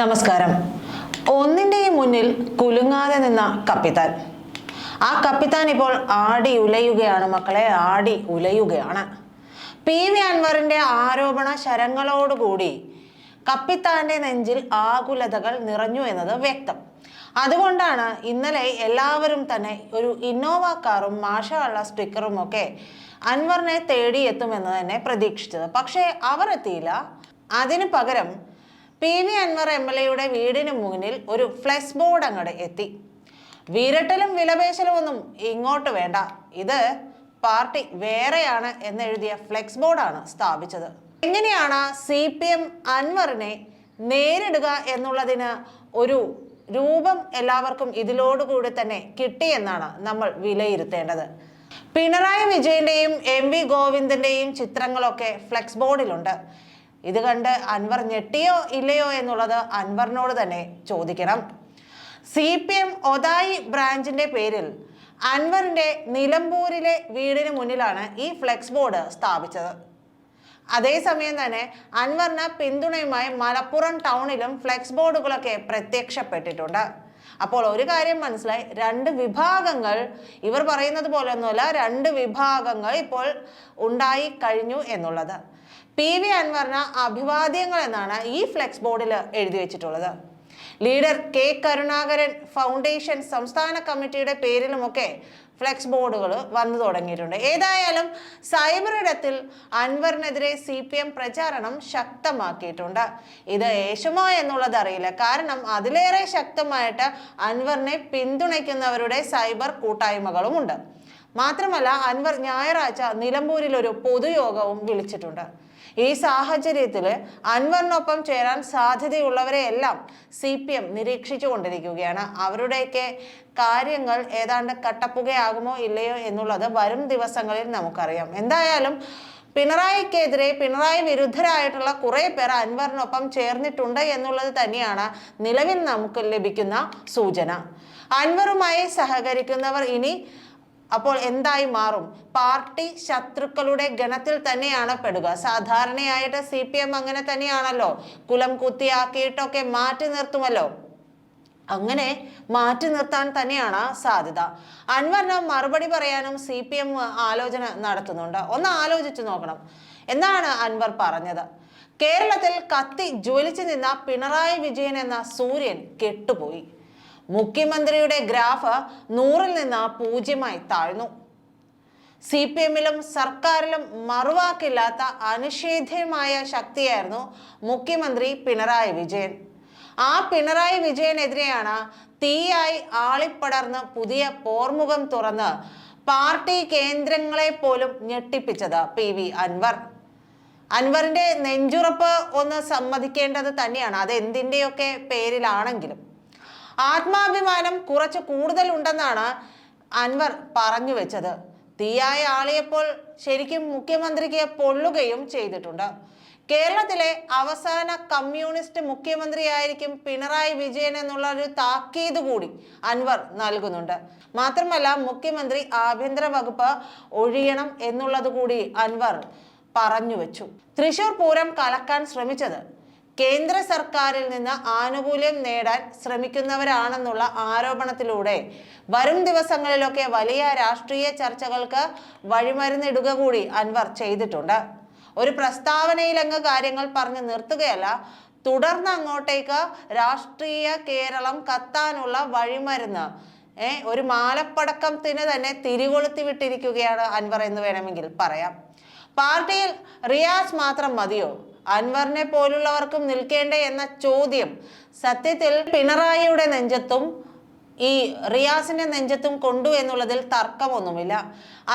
നമസ്കാരം. ഒന്നിന്റെയും മുന്നിൽ കുലുങ്ങാതെ നിന്ന കപ്പിത്താൻ. ആ കപ്പിത്താൻ ഇപ്പോൾ ആടി ഉലയുകയാണ് മക്കളെ ആടി ഉലയുകയാണ്. പി വി അൻവറിന്റെ ആരോപണ ശരങ്ങളോടുകൂടി കപ്പിത്താന്റെ നെഞ്ചിൽ ആകുലതകൾ നിറഞ്ഞു എന്നത് വ്യക്തം. അതുകൊണ്ടാണ് ഇന്നലെ എല്ലാവരും തന്നെ ഒരു ഇന്നോവ കാറും മാഷള്ള സ്റ്റിക്കറും ഒക്കെ അൻവറിനെ തേടിയെത്തുമെന്ന് തന്നെ പ്രതീക്ഷിച്ചത്. പക്ഷേ അവർ എത്തിയില്ല. അതിനു പകരം P V Anvar M L എയുടെ വീടിന് മുന്നിൽ ഒരു ഫ്ലെക്സ് ബോർഡ് അങ്ങോട്ട് എത്തി. വീരട്ടലും വിലപേശലും ഒന്നും ഇങ്ങോട്ട് വേണ്ട. ഇത് പാർട്ടി വേറെയാണ് എന്നെഴുതിയ ഫ്ലെക്സ് ബോർഡാണ് സ്ഥാപിച്ചത്. എങ്ങനെയാണ് സി പി എം അൻവറിനെ നേരിടുക എന്നുള്ളതിന് ഒരു രൂപം എല്ലാവർക്കും ഇതിലോടുകൂടി തന്നെ കിട്ടിയെന്നാണ് നമ്മൾ വിലയിരുത്തേണ്ടത്. പിണറായി വിജയന്റെയും എം വി ഗോവിന്ദന്റെയും ചിത്രങ്ങളൊക്കെ ഫ്ലെക്സ് ബോർഡിലുണ്ട്. ഇത് കണ്ട് അൻവർ ഞെട്ടിയോ ഇല്ലയോ എന്നുള്ളത് അൻവറിനോട് തന്നെ ചോദിക്കണം. സി പി എം ഒതായി ബ്രാഞ്ചിന്റെ പേരിൽ അൻവറിന്റെ നിലമ്പൂരിലെ വീടിന് മുന്നിലാണ് ഈ ഫ്ലെക്സ് ബോർഡ് സ്ഥാപിച്ചത്. അതേസമയം തന്നെ അൻവറിന് പിന്തുണയുമായി മലപ്പുറം ടൗണിലും ഫ്ലെക്സ് ബോർഡുകളൊക്കെ പ്രത്യക്ഷപ്പെട്ടിട്ടുണ്ട്. അപ്പോൾ ഒരു കാര്യം മനസ്സിലായി. രണ്ട് വിഭാഗങ്ങൾ ഇവർ പറയുന്നത് പോലെ ഒന്നുമല്ല രണ്ട് വിഭാഗങ്ങൾ ഇപ്പോൾ ഉണ്ടായി കഴിഞ്ഞു എന്നുള്ളത്. പി വി അൻവറിന് അഭിവാദ്യങ്ങൾ എന്നാണ് ഈ ഫ്ലെക്സ് ബോർഡിൽ എഴുതി വെച്ചിട്ടുള്ളത്. ലീഡർ കെ കരുണാകരൻ ഫൗണ്ടേഷൻ സംസ്ഥാന കമ്മിറ്റിയുടെ പേരിലുമൊക്കെ ഫ്ലെക്സ് ബോർഡുകൾ വന്നു തുടങ്ങിയിട്ടുണ്ട്. ഏതായാലും സൈബർ ഇടത്തിൽ അൻവറിനെതിരെ സി പി എം പ്രചാരണം ശക്തമാക്കിയിട്ടുണ്ട്. ഇത് ഏശുമോ എന്നുള്ളത് അറിയില്ല. കാരണം അതിലേറെ ശക്തമായിട്ട് അൻവറിനെ പിന്തുണയ്ക്കുന്നവരുടെ സൈബർ കൂട്ടായ്മകളുമുണ്ട്. മാത്രമല്ല അൻവർ ഞായറാഴ്ച നിലമ്പൂരിൽ ഒരു പൊതുയോഗവും വിളിച്ചിട്ടുണ്ട്. ഈ സാഹചര്യത്തിൽ അൻവറിനൊപ്പം ചേരാൻ സാധ്യതയുള്ളവരെയെല്ലാം സി പി എം നിരീക്ഷിച്ചു കൊണ്ടിരിക്കുകയാണ് അവരുടെയൊക്കെ കാര്യങ്ങൾ ഏതാണ്ട് കട്ടപ്പുകയാകുമോ ഇല്ലയോ എന്നുള്ളത് വരും ദിവസങ്ങളിൽ നമുക്കറിയാം. എന്തായാലും പിണറായിക്കെതിരെ പിണറായി വിരുദ്ധരായിട്ടുള്ള കുറേ പേർ അൻവറിനൊപ്പം ചേർന്നിട്ടുണ്ട് എന്നുള്ളത് തന്നെയാണ് നിലവിൽ നമുക്ക് ലഭിക്കുന്ന സൂചന. അൻവറുമായി സഹകരിക്കുന്നവർ ഇനി അപ്പോൾ എന്തായി മാറും? പാർട്ടി ശത്രുക്കളുടെ ഗണത്തിൽ തന്നെയാണ് പെടുക. സാധാരണയായിട്ട് സി പി എം അങ്ങനെ തന്നെയാണല്ലോ. കുലം കുത്തിയാക്കിയിട്ടൊക്കെ മാറ്റി നിർത്തുമല്ലോ. അങ്ങനെ മാറ്റി നിർത്താൻ തന്നെയാണ് സാധ്യത. അൻവറിന് മറുപടി പറയാനും സി പി എം ആലോചന നടത്തുന്നുണ്ട്. ഒന്ന് ആലോചിച്ചു നോക്കണം. എന്നാണ് അൻവർ പറഞ്ഞത്. കേരളത്തിൽ കത്തി ജ്വലിച്ചു നിന്ന പിണറായി വിജയൻ എന്ന സൂര്യൻ കെട്ടുപോയി. മുഖ്യമന്ത്രിയുടെ ഗ്രാഫ് നൂറിൽ നിന്ന് പൂജ്യമായി താഴ്ന്നു. സി പി എമ്മിലും സർക്കാരിലും മറുവാക്കില്ലാത്ത അനിഷേധ്യമായ ശക്തിയായിരുന്നു മുഖ്യമന്ത്രി പിണറായി വിജയൻ. ആ പിണറായി വിജയനെതിരെയാണ് തീയായി ആളിപ്പടർന്ന് പുതിയ പോർമുഖം തുറന്ന് പാർട്ടി കേന്ദ്രങ്ങളെ പോലും ഞെട്ടിപ്പിച്ചത് പി വി അൻവർ. അൻവറിന്റെ നെഞ്ചുറപ്പ് ഒന്ന് സമ്മതിക്കേണ്ടത് തന്നെയാണ്. അത് എന്തിന്റെയൊക്കെ പേരിലാണെങ്കിലും. ആത്മാഭിമാനം കുറച്ച് കൂടുതൽ ഉണ്ടെന്നാണ് അൻവർ പറഞ്ഞു വെച്ചത്. തീയായ ആളിയപ്പോൾ ശരിക്കും മുഖ്യമന്ത്രിക്ക് പൊള്ളുകയും ചെയ്തിട്ടുണ്ട്. കേരളത്തിലെ അവസാന കമ്മ്യൂണിസ്റ്റ് മുഖ്യമന്ത്രിയായിരിക്കും പിണറായി വിജയൻ എന്നുള്ള ഒരു താക്കീത് കൂടി അൻവർ നൽകുന്നുണ്ട്. മാത്രമല്ല മുഖ്യമന്ത്രി ആഭ്യന്തര വകുപ്പ് ഒഴിയണം എന്നുള്ളത് കൂടി അൻവർ പറഞ്ഞു വെച്ചു. തൃശൂർ പൂരം കലക്കാൻ ശ്രമിച്ചത് കേന്ദ്ര സർക്കാരിൽ നിന്ന് ആനുകൂല്യം നേടാൻ ശ്രമിക്കുന്നവരാണെന്നുള്ള ആരോപണത്തിലൂടെ വരും ദിവസങ്ങളിലൊക്കെ വലിയ രാഷ്ട്രീയ ചർച്ചകൾക്ക് വഴിമരുന്നിടുക കൂടി അൻവർ ചെയ്തിട്ടുണ്ട്. ഒരു പ്രസ്താവനയിൽ അങ്ങ് കാര്യങ്ങൾ പറഞ്ഞു നിർത്തുകയല്ല തുടർന്ന് അങ്ങോട്ടേക്ക് രാഷ്ട്രീയ കേരളം കത്താനുള്ള വഴിമരുന്ന് ഏ ഒരു മാലപ്പടക്കത്തിന് തന്നെ തിരികൊളുത്തി വിട്ടിരിക്കുകയാണ് അൻവർ എന്ന് വേണമെങ്കിൽ പറയാം. പാർട്ടിയിൽ റിയാസ് മാത്രം മതിയോ? അൻവറിനെ പോലുള്ളവർക്കും നിൽക്കേണ്ടേ എന്ന ചോദ്യം സത്യത്തിൽ പിണറായിയുടെ നെഞ്ചത്തും ഈ റിയാസിന്റെ നെഞ്ചത്തും കൊണ്ടു എന്നുള്ളതിൽ തർക്കമൊന്നുമില്ല.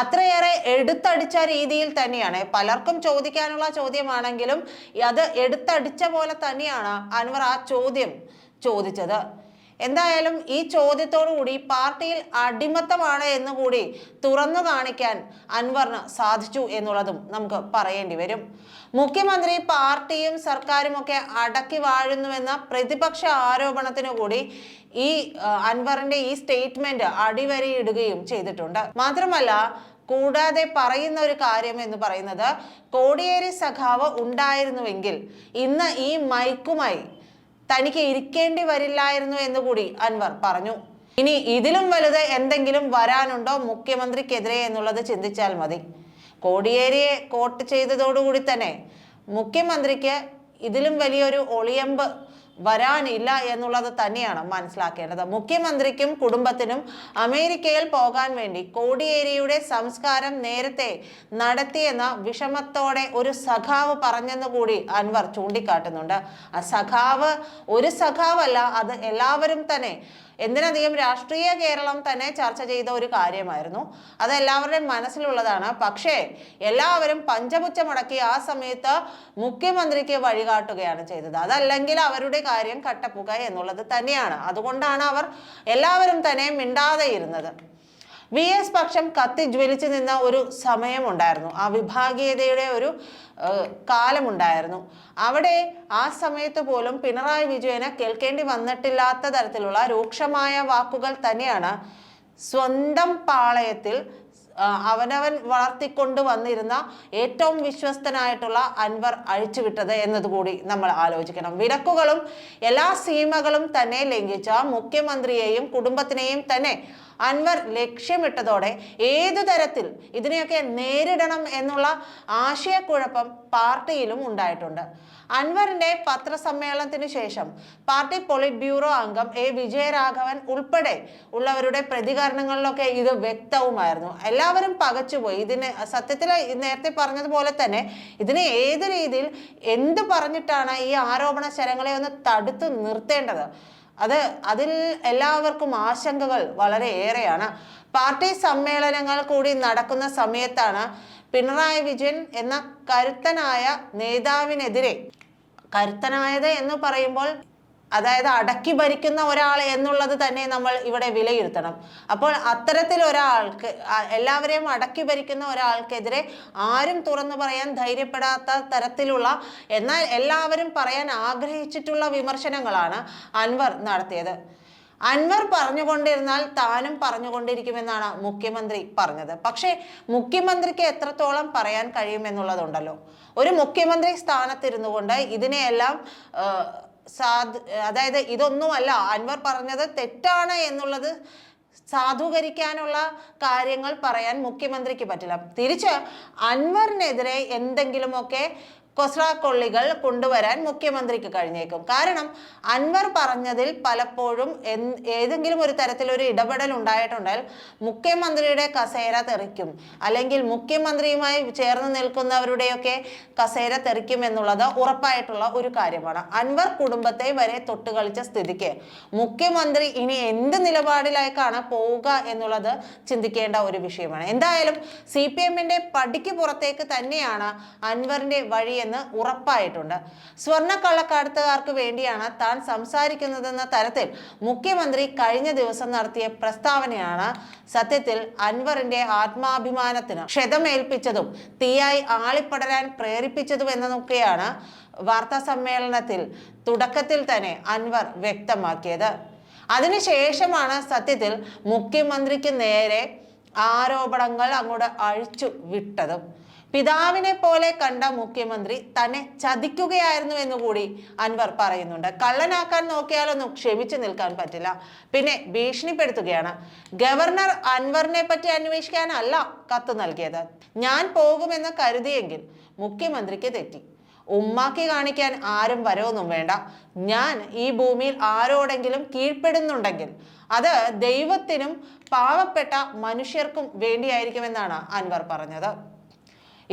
അത്രയേറെ എടുത്തടിച്ച രീതിയിൽ തന്നെയാണ്. പലർക്കും ചോദിക്കാനുള്ള ചോദ്യമാണെങ്കിലും അത് എടുത്തടിച്ച പോലെ തന്നെയാണ് അൻവർ ആ ചോദ്യം ചോദിച്ചത്. എന്തായാലും ഈ ചോദ്യത്തോടുകൂടി പാർട്ടിയിൽ അടിമത്തമാണ് എന്ന് കൂടി തുറന്നു കാണിക്കാൻ അൻവറിന് സാധിച്ചു എന്നുള്ളതും നമുക്ക് പറയേണ്ടി വരും. മുഖ്യമന്ത്രി പാർട്ടിയും സർക്കാരും ഒക്കെ അടക്കി വാഴുന്നുവെന്ന പ്രതിപക്ഷ ആരോപണത്തിനു കൂടി ഈ അൻവറിന്റെ ഈ സ്റ്റേറ്റ്മെന്റ് അടിവരയിടുകയും ചെയ്തിട്ടുണ്ട്. മാത്രമല്ല കൂടാതെ പറയുന്ന ഒരു കാര്യം എന്ന് പറയുന്നത് കോടിയേരി സഖാവ് ഉണ്ടായിരുന്നുവെങ്കിൽ ഇന്ന് ഈ മൈക്കുമായി തനിക്ക് ഇരിക്കേണ്ടി വരില്ലായിരുന്നു എന്ന് കൂടി അൻവർ പറഞ്ഞു. ഇനി ഇതിലും വലുത് എന്തെങ്കിലും വരാനുണ്ടോ മുഖ്യമന്ത്രിക്കെതിരെ എന്നുള്ളത് ചിന്തിച്ചാൽ മതി. കോടിയേരിയെ കോട്ട് ചെയ്തതോടുകൂടി തന്നെ മുഖ്യമന്ത്രിക്ക് ഇതിലും വലിയൊരു ഒളിയമ്പ് വരാനില്ല എന്നുള്ളത് തന്നെയാണ് മനസ്സിലാക്കേണ്ടത്. മുഖ്യമന്ത്രിക്കും കുടുംബത്തിനും അമേരിക്കയിൽ പോകാൻ വേണ്ടി കോടിയേരിയുടെ സംസ്കാരം നേരത്തെ നടത്തിയെന്ന വിഷമത്തോടെ ഒരു സഖാവ് പറഞ്ഞെന്ന് കൂടി അൻവർ ചൂണ്ടിക്കാട്ടുന്നുണ്ട്. ആ സഖാവ് ഒരു സഖാവല്ല അത് എല്ലാവരും തന്നെ എന്തിനധികം രാഷ്ട്രീയ കേരളം തന്നെ ചർച്ച ചെയ്ത ഒരു കാര്യമായിരുന്നു. അത് എല്ലാവരുടെയും മനസ്സിലുള്ളതാണ്. പക്ഷേ എല്ലാവരും പഞ്ചപുച്ചമടക്കി ആ സമയത്ത് മുഖ്യമന്ത്രിക്ക് വഴികാട്ടുകയാണ് ചെയ്തത്. അതല്ലെങ്കിൽ അവരുടെ കാര്യം കട്ടപ്പുക എന്നുള്ളത് തന്നെയാണ്. അതുകൊണ്ടാണ് അവർ എല്ലാവരും തന്നെ മിണ്ടാതെ ഇരുന്നത്. വി എസ് പക്ഷം കത്തി ജ്വലിച്ചു നിന്ന ഒരു സമയമുണ്ടായിരുന്നു. ആ വിഭാഗീയതയുടെ ഒരു കാലമുണ്ടായിരുന്നു. അവിടെ ആ സമയത്ത് പോലും പിണറായി വിജയന് കേൾക്കേണ്ടി വന്നിട്ടില്ലാത്ത തരത്തിലുള്ള രൂക്ഷമായ വാക്കുകൾ തന്നെയാണ് സ്വന്തം പാളയത്തിൽ അവനവൻ വളർത്തിക്കൊണ്ട് വന്നിരുന്ന ഏറ്റവും വിശ്വസ്തനായിട്ടുള്ള അൻവർ അഴിച്ചുവിട്ടത് എന്നതുകൂടി നമ്മൾ ആലോചിക്കണം. വിലക്കുകളും എല്ലാ സീമകളും തന്നെ ലംഘിച്ച മുഖ്യമന്ത്രിയെയും കുടുംബത്തിനെയും തന്നെ അൻവർ ലക്ഷ്യമിട്ടതോടെ ഏതു തരത്തിൽ ഇതിനെയൊക്കെ നേരിടണം എന്നുള്ള ആശയക്കുഴപ്പം പാർട്ടിയിലും ഉണ്ടായിട്ടുണ്ട്. അൻവറിന്റെ പത്രസമ്മേളനത്തിന് ശേഷം പാർട്ടി പോളിറ്റ് ബ്യൂറോ അംഗം എ വിജയരാഘവൻ ഉൾപ്പെടെ ഉള്ളവരുടെ പ്രതികരണങ്ങളിലൊക്കെ ഇത് വ്യക്തവുമായിരുന്നു. എല്ലാവരും പകച്ചുപോയി. ഇതിന് സത്യത്തിൽ നേരത്തെ പറഞ്ഞതുപോലെ തന്നെ ഇതിനെ ഏത് രീതിയിൽ എന്ത് പറഞ്ഞിട്ടാണ് ഈ ആരോപണ ശരങ്ങളെ ഒന്ന് തടുത്തു നിർത്തേണ്ടത്? അത് അതിൽ എല്ലാവർക്കും ആശങ്കകൾ വളരെ ഏറെയാണ്. പാർട്ടി സമ്മേളനങ്ങൾ കൂടി നടക്കുന്ന സമയത്താണ് പിണറായി വിജയൻ എന്ന കരുത്തനായ നേതാവിനെതിരെ കരുത്തനായത് എന്ന് പറയുമ്പോൾ അതായത് അടക്കി ഭരിക്കുന്ന ഒരാൾ എന്നുള്ളത് തന്നെ നമ്മൾ ഇവിടെ വിലയിരുത്തണം. അപ്പോൾ അത്തരത്തിൽ ഒരാൾക്ക് എല്ലാവരെയും അടക്കി ഭരിക്കുന്ന ഒരാൾക്കെതിരെ ആരും തുറന്നു പറയാൻ ധൈര്യപ്പെടാത്ത തരത്തിലുള്ള എന്നാൽ എല്ലാവരും പറയാൻ ആഗ്രഹിച്ചിട്ടുള്ള വിമർശനങ്ങളാണ് അൻവർ നടത്തിയത്. അൻവർ പറഞ്ഞുകൊണ്ടിരുന്നാൽ താനും പറഞ്ഞുകൊണ്ടിരിക്കുമെന്നാണ് മുഖ്യമന്ത്രി പറഞ്ഞത്. പക്ഷേ മുഖ്യമന്ത്രിക്ക് എത്രത്തോളം പറയാൻ കഴിയുമെന്നുള്ളതുണ്ടല്ലോ. ഒരു മുഖ്യമന്ത്രി സ്ഥാനത്തിരുന്നു കൊണ്ട് ഇതിനെയെല്ലാം സാധു അതായത് ഇതൊന്നുമല്ല അൻവർ പറഞ്ഞത് തെറ്റാണ് എന്നുള്ളത് സാധൂകരിക്കാനുള്ള കാര്യങ്ങൾ പറയാൻ മുഖ്യമന്ത്രിക്ക് പറ്റില്ല. തിരിച്ച് അൻവറിനെതിരെ എന്തെങ്കിലുമൊക്കെ കൊസ്രാക്കൊള്ളികൾ കൊണ്ടുവരാൻ മുഖ്യമന്ത്രിക്ക് കഴിഞ്ഞേക്കും. കാരണം അൻവർ പറഞ്ഞതിൽ പലപ്പോഴും ഏതെങ്കിലും ഒരു തരത്തിലൊരു ഇടപെടൽ ഉണ്ടായിട്ടുണ്ടെങ്കിൽ മുഖ്യമന്ത്രിയുടെ കസേര തെറിക്കും. അല്ലെങ്കിൽ മുഖ്യമന്ത്രിയുമായി ചേർന്ന് നിൽക്കുന്നവരുടെയൊക്കെ കസേര തെറിക്കും എന്നുള്ളത് ഉറപ്പായിട്ടുള്ള ഒരു കാര്യമാണ്. അൻവർ കുടുംബത്തെ വരെ തൊട്ടുകളിച്ച സ്ഥിതിക്ക് മുഖ്യമന്ത്രി ഇനി എന്ത് നിലപാടിലേക്കാണ് പോവുക എന്നുള്ളത് ചിന്തിക്കേണ്ട ഒരു വിഷയമാണ്. എന്തായാലും സി പി എമ്മിന്റെ പടിക്ക് പുറത്തേക്ക് തന്നെയാണ് അൻവറിന്റെ വഴിയെന്ന് ഉറപ്പായിട്ടുണ്ട്. സ്വർണ കള്ളക്കടത്തുകാർക്ക് വേണ്ടിയാണ് താൻ സംസാരിക്കുന്നതെന്ന തരത്തിൽ മുഖ്യമന്ത്രി കഴിഞ്ഞ ദിവസം നടത്തിയ പ്രസ്താവനയാണ് സത്യത്തിൽ അൻവറിന്റെ ആത്മാഭിമാനത്തിന് ക്ഷതമേൽപ്പിച്ചതും തീയായി ആളിപ്പടരാൻ പ്രേരിപ്പിച്ചതും എന്നതൊക്കെയാണ് വാർത്താ സമ്മേളനത്തിൽ തുടക്കത്തിൽ തന്നെ അൻവർ വ്യക്തമാക്കിയത്. അതിനുശേഷമാണ് സത്യത്തിൽ മുഖ്യമന്ത്രിക്ക് നേരെ ആരോപണങ്ങൾ അങ്ങോട്ട് അഴിച്ചു വിട്ടതും. പിതാവിനെ പോലെ കണ്ട മുഖ്യമന്ത്രി തന്നെ ചതിക്കുകയായിരുന്നു എന്ന് കൂടി അൻവർ പറയുന്നുണ്ട്. കള്ളനാക്കാൻ നോക്കിയാലൊന്നും ക്ഷമിച്ചു നിൽക്കാൻ പറ്റില്ല. പിന്നെ ഭീഷണിപ്പെടുത്തുകയാണ്. ഗവർണർ അൻവറിനെ പറ്റി അന്വേഷിക്കാനല്ല കത്ത് നൽകിയത്. ഞാൻ പോകുമെന്ന് കരുതിയെങ്കിൽ മുഖ്യമന്ത്രിക്ക് തെറ്റി. ഉമ്മാക്കി കാണിക്കാൻ ആരും വരവൊന്നും വേണ്ട. ഞാൻ ഈ ഭൂമിയിൽ ആരോടെങ്കിലും കീഴ്പ്പെടുന്നുണ്ടെങ്കിൽ അത് ദൈവത്തിനും പാവപ്പെട്ട മനുഷ്യർക്കും വേണ്ടിയായിരിക്കുമെന്നാണ് അൻവർ പറഞ്ഞത്.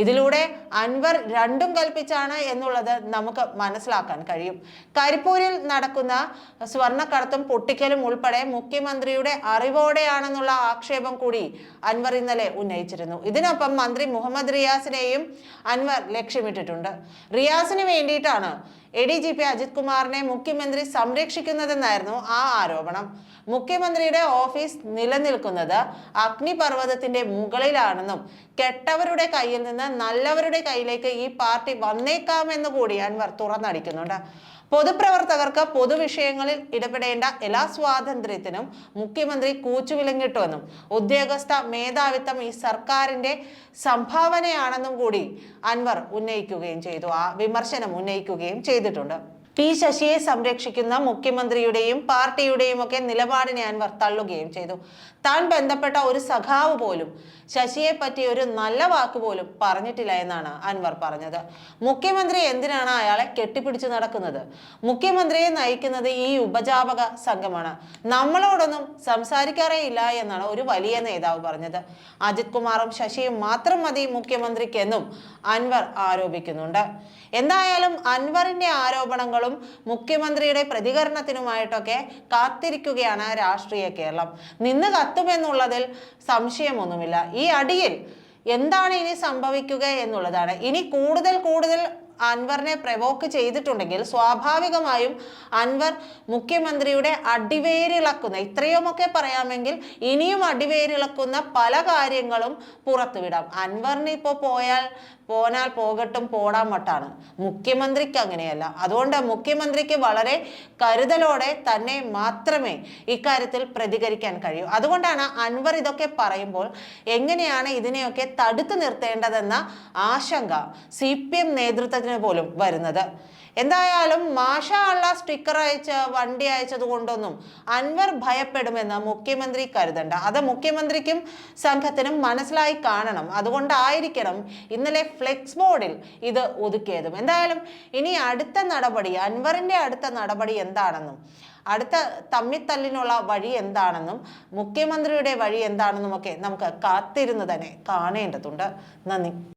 ഇതിലൂടെ അൻവർ രണ്ടും കൽപ്പിച്ചാണ് എന്നുള്ളത് നമുക്ക് മനസ്സിലാക്കാൻ കഴിയും. കരിപ്പൂരിൽ നടക്കുന്ന സ്വർണക്കടത്തും പൊട്ടിക്കലും ഉൾപ്പെടെ മുഖ്യമന്ത്രിയുടെ അറിവോടെയാണെന്നുള്ള ആക്ഷേപം കൂടി അൻവർ ഇന്നലെ ഉന്നയിച്ചിരുന്നു. ഇതിനൊപ്പം മന്ത്രി മുഹമ്മദ് റിയാസിനെയും അൻവർ ലക്ഷ്യമിട്ടിട്ടുണ്ട്. റിയാസിന് വേണ്ടിയിട്ടാണ് A D G P Ajith കുമാറിനെ മുഖ്യമന്ത്രി സംരക്ഷിക്കുന്നതെന്നായിരുന്നു ആ ആരോപണം. മുഖ്യമന്ത്രിയുടെ ഓഫീസ് നിലനിൽക്കുന്നത് അഗ്നിപർവതത്തിന്റെ മുകളിലാണെന്നും കെട്ടവരുടെ കയ്യിൽ നിന്ന് നല്ലവരുടെ കയ്യിലേക്ക് ഈ പാർട്ടി വന്നേക്കാമെന്ന് കൂടി അൻവർ തുറന്നടിക്കുന്നുണ്ട്. പൊതുപ്രവർത്തകർക്ക് പൊതുവിഷയങ്ങളിൽ ഇടപെടേണ്ട എല്ലാ സ്വാതന്ത്ര്യത്തിനും മുഖ്യമന്ത്രി കൂച്ചുവിലങ്ങിട്ടുവെന്നും ഉദ്യോഗസ്ഥ മേധാവിത്വം ഈ സർക്കാരിന്റെ സംഭാവനയാണെന്നും കൂടി അൻവർ ഉന്നയിക്കുകയും ചെയ്തു. ആ വിമർശനം ഉന്നയിക്കുകയും ചെയ്തിട്ടുണ്ട്. പി ശശിയെ സംരക്ഷിക്കുന്ന മുഖ്യമന്ത്രിയുടെയും പാർട്ടിയുടെയും ഒക്കെ നിലപാടിനെ അൻവർ തള്ളുകയും ചെയ്തു. താൻ ബന്ധപ്പെട്ട ഒരു സഖാവ് പോലും ശശിയെ പറ്റി ഒരു നല്ല വാക്ക് പോലും പറഞ്ഞിട്ടില്ല എന്നാണ് അൻവർ പറഞ്ഞത്. മുഖ്യമന്ത്രി എന്തിനാണ് അയാളെ കെട്ടിപ്പിടിച്ച് നടക്കുന്നത്? മുഖ്യമന്ത്രിയെ നയിക്കുന്നത് ഈ ഉപജാപക സംഘമാണ്. നമ്മളോടൊന്നും സംസാരിക്കാറേ ഇല്ല എന്നാണ് ഒരു വലിയ നേതാവ് പറഞ്ഞത്. അജിത് കുമാറും ശശിയും മാത്രം മതി മുഖ്യമന്ത്രിക്കെന്നും അൻവർ ആരോപിക്കുന്നുണ്ട്. എന്തായാലും അൻവറിന്റെ ആരോപണങ്ങളും മുഖ്യമന്ത്രിയുടെ പ്രതികരണത്തിനുമായിട്ടൊക്കെ കാത്തിരിക്കുകയാണ് രാഷ്ട്രീയ കേരളം. നിന്ന് കത്തുമെന്നുള്ളതിൽ സംശയമൊന്നുമില്ല. ഈ അടിയിൽ എന്താണ് ഇനി സംഭവിക്കുക എന്നുള്ളതാണ്. ഇനി കൂടുതൽ കൂടുതൽ അൻവറിനെ പ്രവോക്ക് ചെയ്തിട്ടുണ്ടെങ്കിൽ സ്വാഭാവികമായും അൻവർ മുഖ്യമന്ത്രിയുടെ അടിവേരിളക്കുന്ന ഇത്രയുമൊക്കെ പറയാമെങ്കിൽ ഇനിയും അടിവേരിളക്കുന്ന പല കാര്യങ്ങളും പുറത്തുവിടാം. അൻവറിന് ഇപ്പോൾ പോയാൽ പോനാൽ പോകട്ടും പോടാൻ മട്ടാണ്. മുഖ്യമന്ത്രിക്ക് അങ്ങനെയല്ല. അതുകൊണ്ട് മുഖ്യമന്ത്രിക്ക് വളരെ കരുതലോടെ തന്നെ മാത്രമേ ഇക്കാര്യത്തിൽ പ്രതികരിക്കാൻ കഴിയൂ. അതുകൊണ്ടാണ് അൻവർ ഇതൊക്കെ പറയുമ്പോൾ എങ്ങനെയാണ് ഇതിനെയൊക്കെ തടുത്തു നിർത്തേണ്ടതെന്ന ആശങ്ക സി പി എം നേതൃത്വത്തിന് പോലും വരുന്നത്. എന്തായാലും മാഷ അള്ള സ്റ്റിക്കർ അയച്ച് വണ്ടി അയച്ചത് കൊണ്ടൊന്നും അൻവർ ഭയപ്പെടുമെന്ന് മുഖ്യമന്ത്രി കരുതണ്ട. അത് മുഖ്യമന്ത്രിക്കും സംഘത്തിനും മനസ്സിലായി കാണണം. അതുകൊണ്ടായിരിക്കണം ഇന്നലെ ഫ്ലെക്സ് ബോർഡിൽ ഇത് ഒതുക്കിയതും. എന്തായാലും ഇനി അടുത്ത നടപടി അൻവറിന്റെ അടുത്ത നടപടി എന്താണെന്നും അടുത്ത തമ്മിത്തല്ലിനുള്ള വഴി എന്താണെന്നും മുഖ്യമന്ത്രിയുടെ വഴി എന്താണെന്നും ഒക്കെ നമുക്ക് കാത്തിരുന്ന് തന്നെ കാണേണ്ടതുണ്ട്. നന്ദി.